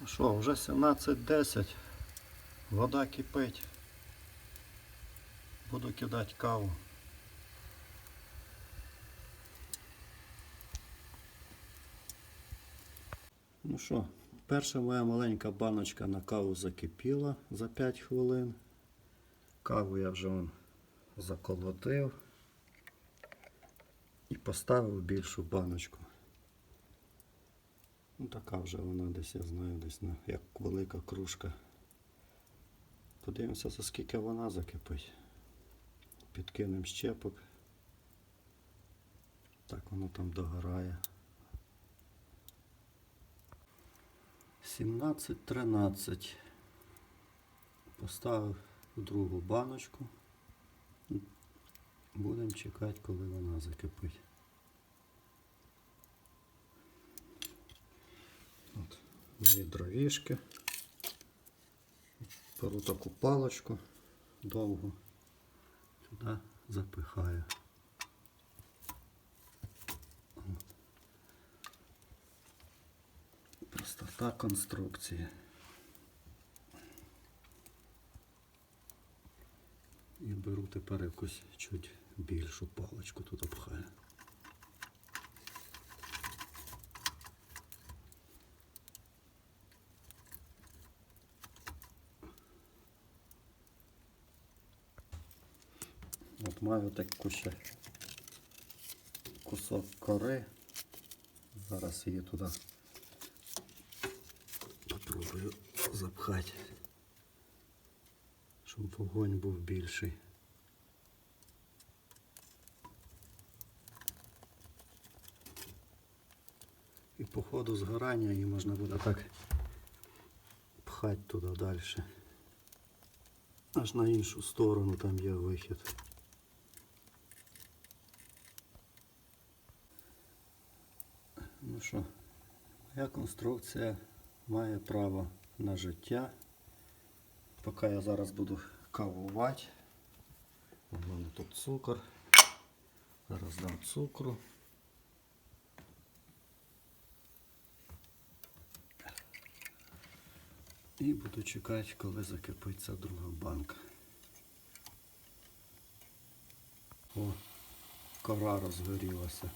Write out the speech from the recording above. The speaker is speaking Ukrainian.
Ну Що, вже 17.10. Вода кипить. Буду кидати каву. Ну що, перша моя маленька баночка на каву закипіла за 5 хвилин. Каву я вже вон заколотив і поставив більшу баночку. Ну така вже вона десь, я знаю, десь на, як велика кружка. Подивимося, за скільки вона закипить. Підкинемо щепок. Так воно там догорає. 17-13. Поставив другу баночку. Будемо чекати, коли вона закипить. Мої дровішки. Беру таку палочку довгу, сюди запихаю. Простота конструкції. І беру тепер якусь чуть більшу паличку тут обхаю. От маю таку ще кусок кори. Зараз її туди попробую запхати, щоб вогонь був більший. І по ходу згорання її можна буде так пхати туди далі. Аж на іншу сторону там є вихід. Що, моя конструкція має право на життя. Поки я зараз буду кавувати. У мене тут цукор. Зараз дам цукру. І буду чекати, коли закипиться друга банка. О, кора розгорілася.